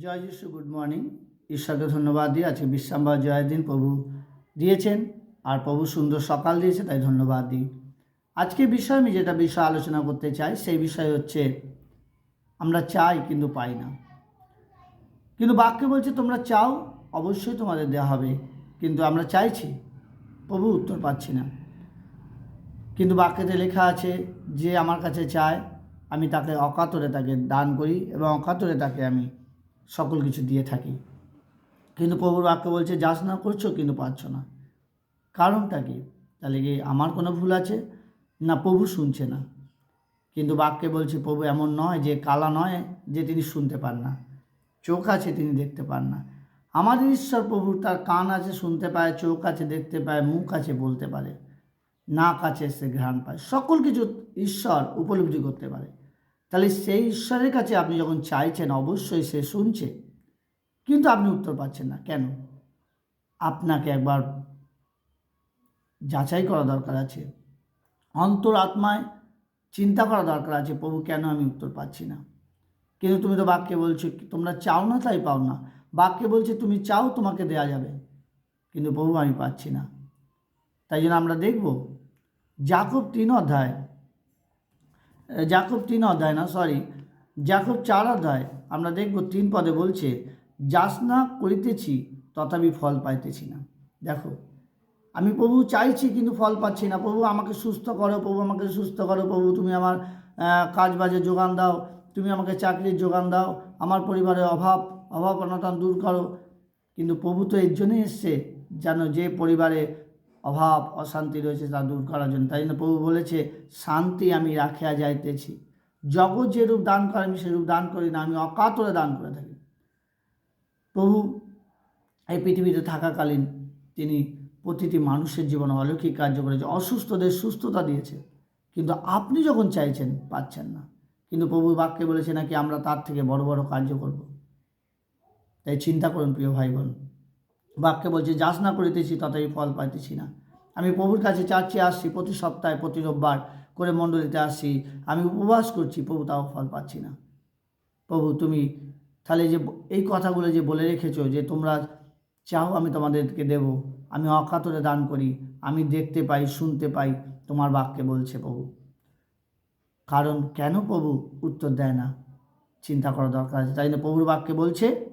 জয় যিশু good morning ঈশ্বরকে ধন্যবাদ দিয়ে আজকে বিশ্রামবার জয়ের দিন প্রভু দিয়েছেন, আর প্রভু সুন্দর সকাল দিয়েছে, তাই ধন্যবাদ দিই। আজকে বিষয় আমি যেটা বিষয় আলোচনা করতে চাই, সেই বিষয় হচ্ছে, আমরা চাই কিন্তু পাই না। কিন্তু বাক্য বলছে, তোমরা চাও, অবশ্যই তোমাদের দেওয়া হবে। কিন্তু আমরা চাইছি, প্রভু উত্তর পাচ্ছি না। কিন্তু বাক্যতে লেখা আছে, যে আমার কাছে চায়, আমি তাকে অকাতরে তাকে দান করি এবং অকাতরে তাকে আমি সকল কিছু দিয়ে থাকি। কিন্তু প্রভুর বাক্য বলছে, যাস না করছ কিন্তু পাচ্ছ না। কারণটা কি? তাহলে কি আমার কোনো ভুল আছে? না, প্রভু শুনছে না। কিন্তু বাক্যে বলছে, প্রভু এমন নয় যে কালা নয় যে তিনি শুনতে পান না। চোখ আছে তিনি দেখতে পান না। আমাদের ঈশ্বর প্রভু তার কান আছে শুনতে পায়, চোখ আছে দেখতে পায়, মুখ আছে বলতে পারে। নাক আছে সে ঘ্রাণ পায়। সকল কিছু ঈশ্বর উপলব্ধি করতে পারে। তাহলে সেই ঈশ্বরের কাছে আপনি যখন চাইছেন, অবশ্যই সে শুনছে। কিন্তু আপনি উত্তর পাচ্ছেন না। কেন? আপনাকে একবার যাচাই করা দরকার আছে। অন্তর আত্মায় চিন্তা করা দরকার আছে, প্রভু, কেন আমি উত্তর পাচ্ছি না? কিন্তু তুমি তো বাক্যে বলছো, তোমরা চাও না, তাই পাও না। বাক্যে বলছে, তুমি চাও, তোমাকে দেয়া যাবে। কিন্তু প্রভু, আমি পাচ্ছি না। তাই জন্য আমরা দেখব জাকব তিন অধ্যায় জাকব তিন অধ্যায় না সরি জাকব চার অধ্যায়। আমরা দেখব তিন পদে বলছে, যাস না করিতেছি, তথাপি ফল পাইতেছি না। দেখো, আমি প্রভু চাইছি কিন্তু ফল পাচ্ছি না। প্রভু আমাকে সুস্থ করো, প্রভু আমাকে সুস্থ করো, প্রভু তুমি আমার কাজ বাজে যোগান দাও, তুমি আমাকে চাকরির যোগান দাও, আমার পরিবারের অভাব অভাব অনটন দূর করো। কিন্তু প্রভু তো এর জন্যই এসছে, যেন যে পরিবারে অভাব, অশান্তি রয়েছে তা দূর করার জন্য। তাই জন্য প্রভু বলেছে, শান্তি আমি রাখিয়া যাইতেছি। জগৎ যেরূপ দান করে, আমি সেরূপ দান করি না, আমি অকাতরে দান করে থাকি। প্রভু এই পৃথিবীতে থাকাকালীন তিনি প্রতিটি মানুষের জীবনে অলৌকিক কার্য করেছে, অসুস্থদের সুস্থতা দিয়েছে। কিন্তু আপনি যখন চাইছেন, পাচ্ছেন না। কিন্তু প্রভু বাক্যে বলেছে নাকি, আমরা তার থেকে বড় বড় কার্য করব। তাই চিন্তা করুন প্রিয় ভাই বোন বাক্যে বলছে, যাস না করিতেছি তথাপি ফল পাইতেছি না। আমি প্রভুর কাছে চাচ্ছি, আসছি, প্রতি সপ্তাহে, প্রতি রোববার করে মণ্ডলীতে আসছি। আমি উপবাস করছি, প্রভু তাও ফল পাচ্ছি না। প্রভু, তুমি তাহলে যে এই কথাগুলো যে বলে রেখেছো, যে তোমরা চাও আমি তোমাদেরকে দেব, আমি অকাতরে দান করি, আমি দেখতে পাই, শুনতে পাই তোমার বাক্যে বলছে প্রভু। কারণ কেন প্রভু উত্তর দেয় না? চিন্তা করা দরকার আছে। তাই না প্রভুর বাক্যে বলছে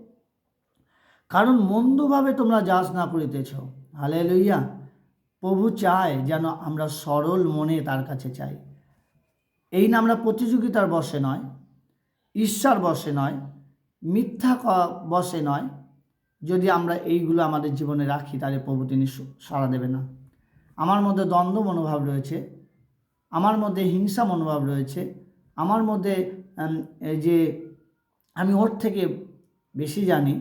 কারণ মন্দভাবে তোমরা যাস না করিতেছ। হালে লইয়া প্রভু চায় যেন আমরা সরল মনে তার কাছে চাই। এই না আমরা প্রতিযোগিতার বসে নয়, ঈশ্বর বসে নয়, মিথ্যা বসে নয়। যদি আমরা এইগুলো আমাদের জীবনে রাখি, তাহলে প্রভু তিনি সাড়া দেবে না। আমার মধ্যে দ্বন্দ্ব মনোভাব রয়েছে, আমার মধ্যে হিংসা মনোভাব রয়েছে, আমার মধ্যে যে আমি ওর থেকে বেশি জানি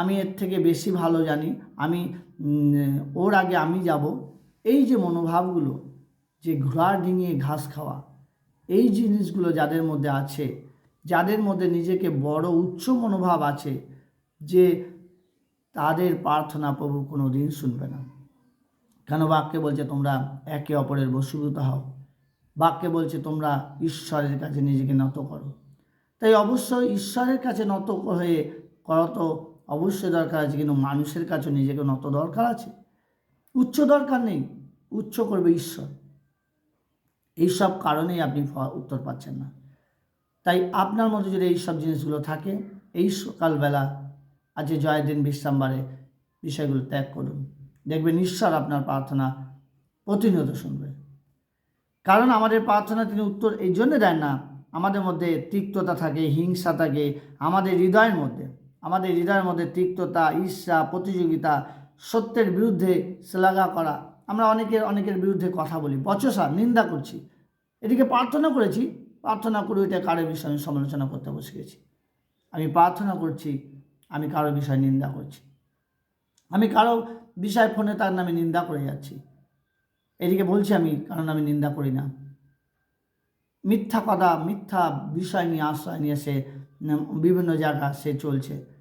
আমি এর থেকে বেশি ভালো জানি। আমি ওর আগে আমি যাব। এই যে মনোভাবগুলো, যে ঘোড়া ডিঙিয়ে ঘাস খাওয়া, এই জিনিসগুলো যাদের মধ্যে আছে, যাদের মধ্যে নিজেকে বড় উচ্চ মনোভাব আছে, যে তাদের প্রার্থনা প্রভু কোনো দিন শুনবে না। কেন বাক্যে বলছে, তোমরা একে অপরের বসীভূত হও। বাক্যে বলছে, তোমরা ঈশ্বরের কাছে নিজেকে নত করো। তাই অবশ্যই ঈশ্বরের কাছে নত হয়ে করা তো অবশ্যই দরকার আছে, কিন্তু মানুষের কাছে নিজেকে নত দরকার আছে। উচ্চ দরকার নেই, উচ্চ করবে ঈশ্বর। এই সব কারণেই আপনি উত্তর পাচ্ছেন না। তাই আপনার মধ্যে যদি এই সব জিনিসগুলো থাকে, এই সকালবেলা আজকে জয়ের দিন বিশ্রামবারে বিষয়গুলো ত্যাগ করুন। দেখবেন ঈশ্বর আপনার প্রার্থনা প্রতিনিয়ত শুনবে। কারণ আমাদের প্রার্থনা তিনি উত্তর এই জন্য দেন না, আমাদের মধ্যে তিক্ততা থাকে, হিংসা থাকে, আমাদের হৃদয়ের মধ্যে। আমাদের হৃদয়ের মধ্যে তিক্ততা, ঈর্ষা, প্রতিযোগিতা, সত্যের বিরুদ্ধে শ্লাঘা করা। আমরা অনেকের অনেকের বিরুদ্ধে কথা বলি। বচসা, নিন্দা করছি। এদিকে প্রার্থনা করেছি। প্রার্থনা করে ওইটা কারও বিষয়ে আমি সমালোচনা করতে বসে গেছি। আমি প্রার্থনা করছি, আমি কারও বিষয়ে নিন্দা করছি। আমি কারও বিষয় ফোনে তার নামে নিন্দা করে যাচ্ছি। এদিকে বলছি আমি কারণ আমি নিন্দা করি না। মিথ্যা কথা, মিথ্যা বিষয় নিয়ে আশ্রয় নিয়ে সে বিভিন্ন জায়গা সে চলছে।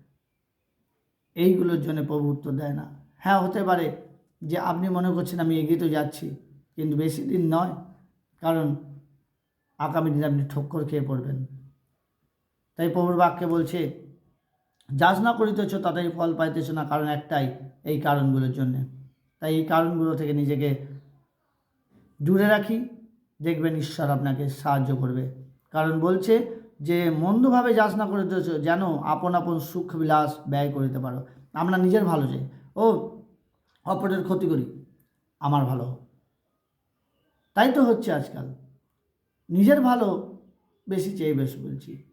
এইগুলোর জন্য প্রভু উত্তর দেয় না। হ্যাঁ হতে পারে যে আপনি মনে করছেন আমি এগিয়ে তো যাচ্ছি, কিন্তু বেশি দিন নয়, কারণ আগামী দিনে আপনি ঠক্কর খেয়ে পড়বেন। তাই প্রভুর বাক্যে বলছে যাচনা করিতেছ, তাতেই ফল পাইতেছ না, কারণ একটাই এই কারণগুলোর জন্যে। তাই এই কারণগুলো থেকে নিজেকে দূরে রাখি, দেখবেন ঈশ্বর আপনাকে সাহায্য করবে। কারণ বলছে যে মন্দভাবে যাচনা করিতেছ যেন আপন আপন সুখ বিলাস ব্যয় করিতে পারো। আমরা নিজের ভালো চাই। ও, অপরের ক্ষতি করি, আমার ভালো তাই তো হচ্ছে আজকাল। নিজের ভালো বেশি চেয়ে বেশি বলছি।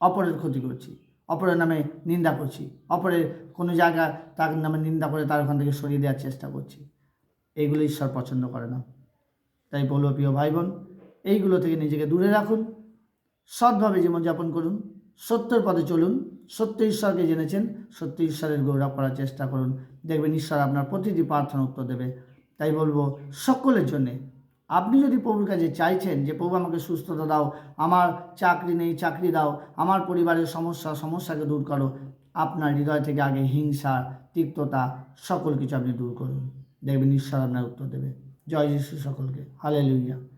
অপরের ক্ষতি করছি, অপরের নামে নিন্দা করছি, অপরের কোনো জায়গা তার নামে নিন্দা করে তার ওখান থেকে সরিয়ে দেওয়ার চেষ্টা করছি। এইগুলো ঈশ্বর পছন্দ করে না। তাই বলব প্রিয় ভাই বোন, এইগুলো থেকে নিজেকে দূরে রাখুন। সৎভাবে জীবনযাপন করুন, সত্যের পথে চলুন, সত্য ঈশ্বরকে জেনেছেন, সত্য ঈশ্বরের গৌরব করার চেষ্টা করুন। দেখবেন ঈশ্বর আপনার প্রতিটি প্রার্থনা উত্তর দেবে। তাই বলব, সকলের জন্যে, আপনি যদি প্রভুর কাছে চাইছেন যে, প্রভু আমাকে সুস্থতা দাও, আমার চাকরি নেই, চাকরি দাও, আমার পরিবারের সমস্যা, সমস্যাকে দূর করো, আপনার হৃদয় থেকে আগে হিংসা, তিক্ততা, সকল কিছু আপনি দূর করুন। দেখবেন ঈশ্বর আপনার উত্তর দেবে। জয় যিশু সকলকে। হালে লুইয়া